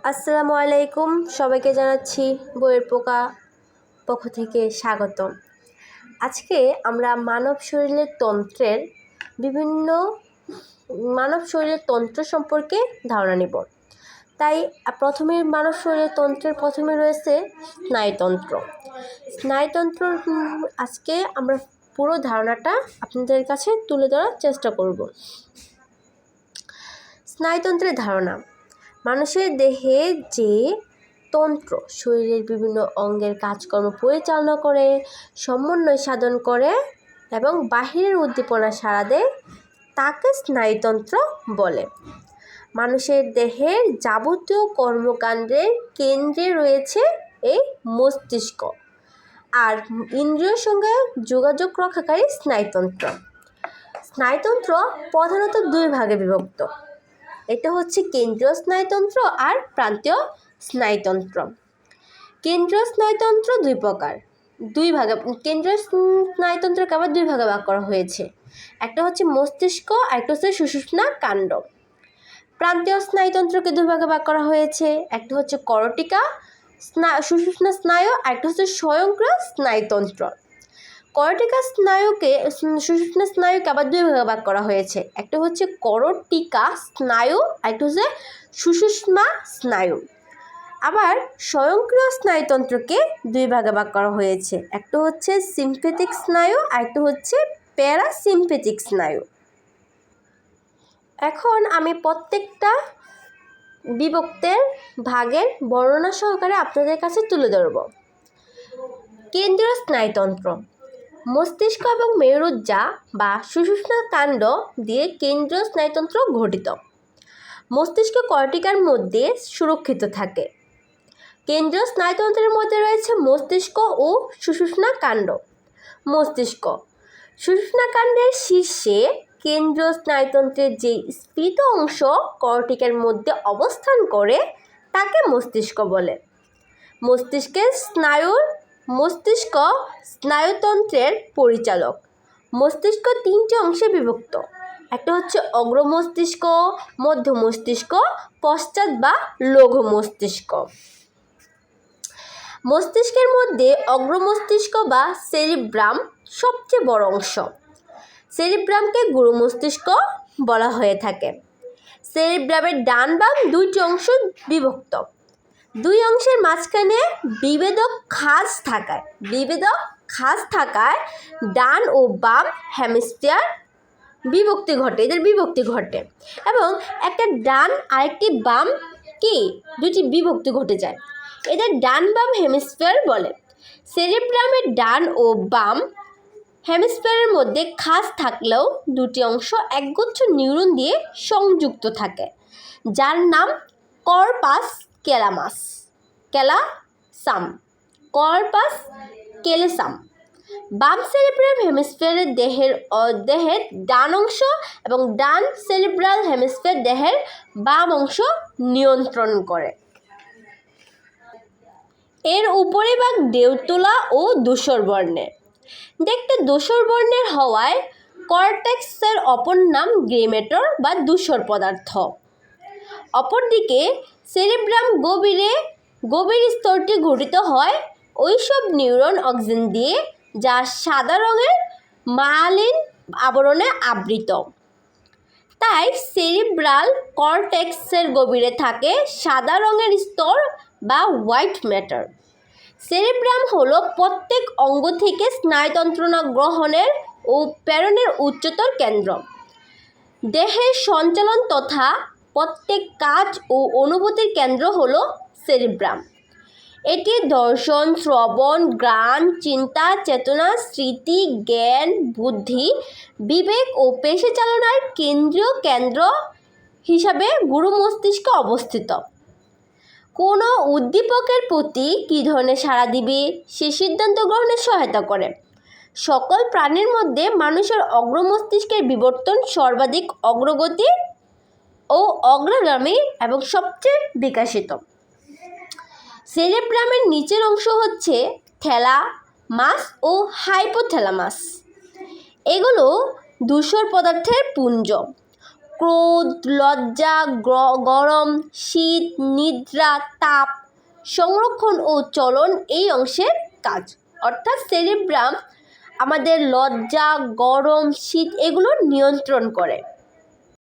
আসসালামু আলাইকুম। সবাইকে জানাচ্ছি বইয়ের পোকা পক্ষ থেকে স্বাগতম। আজকে আমরা মানব শরীরের তন্ত্রের বিভিন্ন মানব শরীরের তন্ত্র সম্পর্কে ধারণা নিব। তাই প্রথমে মানব শরীরের তন্ত্রের প্রথমে রয়েছে স্নায়ুতন্ত্র। স্নায়ুতন্ত্র, আজকে আমরা পুরো ধারণাটা আপনাদের কাছে তুলে ধরার চেষ্টা করব। স্নায়ুতন্ত্রের ধারণা। মানুষের দেহে যে তন্ত্র, শরীরের বিভিন্ন অঙ্গের কাজকর্ম পরিচালনা করে, সমন্বয় সাধন করে এবং বাহিরের উদ্দীপনা সারা দেয়, তাকে স্নায়ুতন্ত্র বলে। মানুষের দেহের যাবতীয় কর্মকাণ্ডের কেন্দ্রে রয়েছে এই মস্তিষ্ক আর ইন্দ্রিয়ের সঙ্গে যোগাযোগ রক্ষাকারী স্নায়ুতন্ত্র। স্নায়ুতন্ত্র প্রধানত দুই ভাগে বিভক্ত। এটা হচ্ছে কেন্দ্রীয় স্নায়ুতন্ত্র আর প্রান্তীয় স্নায়ুতন্ত্র। কেন্দ্রীয় স্নায়ুতন্ত্র দুই প্রকার। দুই ভাগে, কেন্দ্রীয় স্নায়ুতন্ত্রকে আবার দুই ভাগে ভাগ করা হয়েছে। একটা হচ্ছে মস্তিষ্ক, আর একটা হচ্ছে সুষুম্না কাণ্ড। প্রান্তীয় স্নায়ুতন্ত্রকে দুই ভাগে ভাগ করা হয়েছে। একটা হচ্ছে করটিকা স্না সুষুম্না স্নায়ু, আর একটা হচ্ছে স্বয়ংক্রিয় স্নায়ুতন্ত্র। করটিকা স্নায়ুকে সুষুম্না স্নায়ুকে আবার দুই ভাগে ভাগ করা হয়েছে। একটা হচ্ছে করটিকা স্নায়ু আর একটা হচ্ছে সুষুম্না স্নায়ু। আবার স্বয়ংক্রিয় স্নায়ুতন্ত্রকে দুই ভাগে ভাগ করা হয়েছে। একটা হচ্ছে সিম্পেথিক স্নায়ু আর একটা হচ্ছে প্যারাসিম্পেথিক স্নায়ু। এখন আমি প্রত্যেকটা বিভক্তের ভাগের বর্ণনা সহকারে আপনাদের কাছে তুলে ধরব। কেন্দ্রীয় স্নায়ুতন্ত্র। মস্তিষ্ক এবং মেরুজ্জা বা সুষুম্না কাণ্ড দিয়ে কেন্দ্রীয় স্নায়ুতন্ত্র গঠিত। মস্তিষ্ক কর্টিকার মধ্যে সুরক্ষিত থাকে। কেন্দ্রীয় স্নায়ুতন্ত্রের মধ্যে রয়েছে মস্তিষ্ক ও সুষুম্না কাণ্ড। মস্তিষ্ক সুষুম্না কাণ্ডের শীর্ষে কেন্দ্রীয় স্নায়ুতন্ত্রের যে স্ফীত অংশ কর্টিকার মধ্যে অবস্থান করে, তাকে মস্তিষ্ক বলে। মস্তিষ্কের স্নায়ুর মস্তিষ্ক স্নায়ুতন্ত্রের পরিচালক। মস্তিষ্ক তিনটি অংশে বিভক্ত। একটা হচ্ছে অগ্র মস্তিষ্ক মধ্য মস্তিষ্ক পশ্চাৎ বা লঘু মস্তিষ্ক মস্তিষ্কের মধ্যে অগ্র মস্তিষ্ক বা সেরিব্রাম সবচেয়ে বড় অংশ। সেরিব্রামকে গুরু মস্তিষ্ক বলা হয়ে থাকে। সেরিব্রামের ডান বাম দুইটি অংশ বিভক্ত। দুই অংশের মাঝখানে বিভেদক খাস থাকায়, বিভেদক খাস থাকায় ডান ও বাম হেমিস্ফিয়ার বিভক্তি ঘটে, এদের বিভক্তি ঘটে। এবং একটা ডান, আরেকটি বাম কি? দুটি বিভক্তি ঘটে যায়। এদের ডান বাম হেমিস্ফিয়ার বলে। সেরিব্রামের ডান ও বাম হেমিস্ফিয়ারের মধ্যে খাস থাকলেও দুটি অংশ একগুচ্ছ নিউরন দিয়ে সংযুক্ত থাকে, যার নাম কর্পাস কেলামাস। কেলাসাম। কর্পাস কেলেসাম। বাম সেরিব্রাল হেমিস্ফিয়ারের দেহের দেহের ডান অংশ এবং ডান সেরিব্রাল হেমিস্ফিয়ার দেহের বাম অংশ নিয়ন্ত্রণ করে। এর উপরে ভাগ দেউতলা ও ধূসর বর্ণের দেখতে ধূসর বর্ণের হওয়ায় কর্টেক্সের অপর নাম গ্রেমেটর বা ধূসর পদার্থ। অপরদিকে সেরিব্রাম গভীরে, গভীর স্তরটি গঠিত হয় ওইসব নিউরন অক্সিজেন দিয়ে, যা সাদা রঙের মালিন আবরণে আবৃত। তাই সেরিব্রাল কর্টেক্সের গভীরে থাকে সাদা রঙের স্তর বা হোয়াইট ম্যাটার। সেরিব্রাম হলো প্রত্যেক অঙ্গ থেকে স্নায়ুতন্ত্রণা গ্রহণের ও প্রেরণের উচ্চতর কেন্দ্র। দেহের সঞ্চালন তথা প্রত্যেক কাজ ও অনুভূতির কেন্দ্র হলো সেরিব্রাম। এটি দর্শন, শ্রবণ গ্রাণ চিন্তা, চেতনা, স্মৃতি, জ্ঞান, বুদ্ধি, বিবেক ও পেশি চালনার কেন্দ্রীয় কেন্দ্র হিসাবে গুরু মস্তিষ্ক অবস্থিত। কোনো উদ্দীপকের প্রতি কী ধরনের সাড়া দিবে, সে সিদ্ধান্ত গ্রহণে সহায়তা করে। সকল প্রাণীর মধ্যে মানুষের অগ্রমস্তিষ্কের বিবর্তন সর্বাধিক অগ্রগতি অগ্রগামী এবং সবচেয়ে বিকাশিত। সেরেব্রামের নিচের অংশ হচ্ছে থ্যালামাস ও হাইপোথ্যালামাস। এগুলো ধূসর পদার্থের পুঞ্জ। ক্রোধ, লজ্জা, গ্র- গরম, শীত, নিদ্রা, তাপ, সংরক্ষণ ও চলন এই অংশের কাজ। অর্থাৎ সেরিব্রাম আমাদের লজ্জা, গরম, শীত এগুলো নিয়ন্ত্রণ করে।